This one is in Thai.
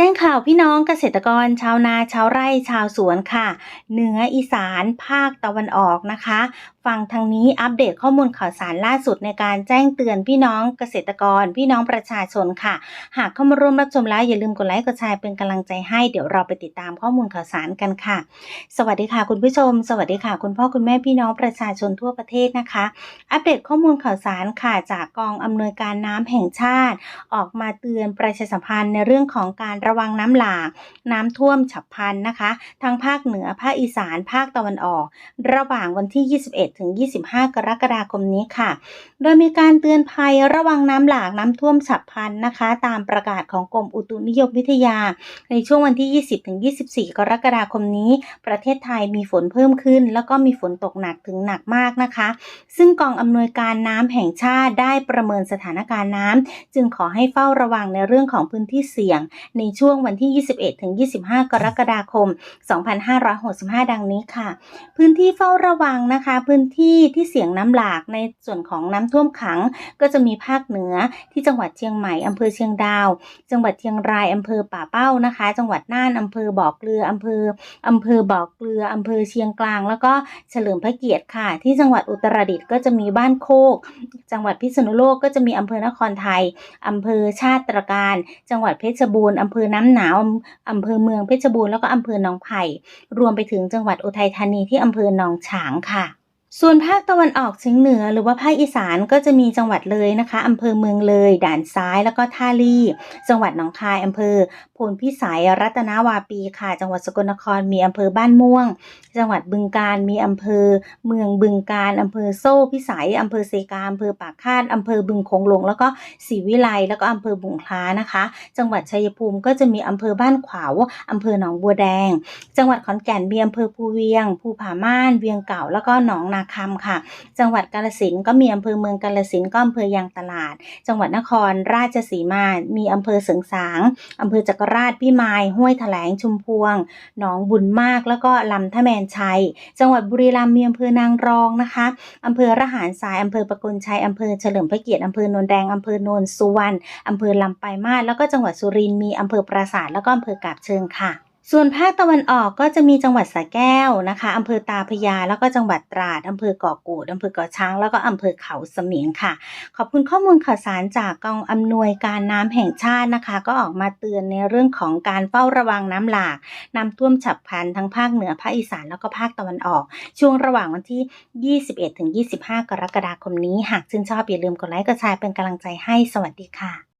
แจ้งข่าวพี่น้องเกษตรกรชาวนาชาวไร่ชาวสวนค่ะ เหนืออีสานภาคตะวันออกนะคะ ฟังทางนี้อัปเดตข้อมูลข่าวสารล่าสุดในการแจ้งเตือนพี่น้องเกษตรกร พี่น้องประชาชนค่ะ หากเข้ามาร่วมรับชมแล้วอย่าลืมกดไลค์กดแชร์เป็นกำลังใจให้เดี๋ยวเราไปติดตามข้อมูลข่าวสารกันค่ะ สวัสดีค่ะคุณผู้ชม สวัสดีค่ะ คุณพ่อคุณแม่พี่น้องประชาชนทั่วประเทศนะคะ อัปเดตข้อมูลข่าวสารค่ะจากกองอำนวยการน้ำแห่งชาติ ออกมาเตือนประชาสัมพันธ์ในเรื่องของการระวังน้ำหลากน้ำท่วมฉับพลันนะคะ ทั้งภาคเหนือภาคอีสานภาคตะวันออก ระหว่างวันที่ 21ถึง 25 กรกฎาคมนี้ค่ะ โดยมีการเตือนภัยระวังน้ำหลากน้ำท่วมฉับพลันนะคะ ตามประกาศของกรมอุตุนิยมวิทยา ในช่วงวันที่ 20ถึง24 กรกฎาคมนี้ ประเทศไทยมีฝนเพิ่มขึ้น แล้วก็มีฝนตกหนักถึงหนักมากนะคะ ซึ่งกองอำนวยการน้ำแห่งชาติได้ประเมินสถานการณ์น้ำจึงขอให้เฝ้าระวังในเรื่องของพื้นที่เสี่ยง ในช่วงวันที่ 21ถึง25 กรกฎาคม 2565 ดังนี้ค่ะ พื้นที่เฝ้าระวังนะคะพื้นที่ที่เสี่ยงน้ำหลากในส่วนของน้ำท่วมขัง ก็จะมีภาคเหนือที่จังหวัดเชียงใหม่อำเภอเชียงดาว จังหวัดเชียงรายอำเภอป่าเป้านะคะ จังหวัดน่านอำเภอบ่อเกลืออำเภออำเภอบ่อเกลืออำเภอเชียงกลาง แล้วก็เฉลิมพระเกียรติค่ะ ที่จังหวัดอุตรดิตถ์ก็จะมีบ้านโคก จังหวัดพิษณุโลกก็จะมีอำเภอนครไทยอำเภอชาติตรการ จังหวัดเพชรบูรณ์อำเภอน้ำหนาวอำเภอเมืองเพชรบูรณ์แล้วก็อำเภอหนองไผ่รวมไปถึงจังหวัดอุทัยธานีที่อำเภอหนองฉางค่ะ ส่วนภาคตะวันออกเฉียงเหนือหรือว่าภาคอีสานก็จะมีจังหวัดเลยนะคะอำเภอเมืองเลย ด่านซ้ายแล้วก็ท่าลี่ จังหวัดหนองคายอำเภอ พนพิสัยรัตนาวาปีค่ะ จังหวัดสกลนครมีอำเภอบ้านม่วง จังหวัดบึงกาฬมีอำเภอ เมืองบึงกาฬอำเภอโซ่พิสัยอำเภอเซกาอำเภอปากคาดอำเภอบึงโขงหลง แล้วก็ศรีวิไลแล้วก็อำเภอบุงคล้านะคะ จังหวัดชัยภูมิก็จะมีอำเภอบ้านขวาวอำเภอหนองบัวแดง จังหวัดขอนแก่นมีอำเภอภูเวียง ภูผาม่าน เวียงเก่าแล้วก็หนองนาคำค่ะ จังหวัดกาฬสินก็มีอำเภอเมืองกาฬสินก็อำเภอยางตลาด จังหวัดนครราชสีมา มีอำเภอเสริงสางอำเภอจักรราชพิมาย ห้วยแถลงชุมพวง หนองบุญมากแล้วก็ลำทะแมนชัย จังหวัดบุรีรัมย์มีอำเภอนางรองนะคะอำเภอระหารสายอำเภอประกลชัยอำเภอเฉลิมพระเกียรติอำเภอโนนแดงอำเภอโนนสุวรรณอำเภอลำปลายมาศแล้วก็จังหวัดสุรินทร์มีอำเภอปราสาทแล้วก็อำเภอกาบเชิงค่ะ ส่วนภาคตะวันออกก็จะมีจังหวัดสระแก้วนะคะอำเภอตาพยา แล้วก็จังหวัดตราดอำเภอเกาะกูดอำเภอเกาะช้าง แล้วก็อำเภอเขาสมิงค่ะ ขอบคุณข้อมูลข่าวสารจากกองอำนวยการน้ำแห่งชาตินะคะ ก็ออกมาเตือนในเรื่องของการเฝ้าระวังน้ำหลากน้ำท่วมฉับพลันทั้งภาคเหนือภาคอีสานแล้วก็ภาคตะวันออก ช่วงระหว่างวันที่ 21-25 กรกฎาคมนี้ หากชื่นชอบอย่าลืมกดไลค์กดแชร์เป็นกำลังใจให้สวัสดีค่ะ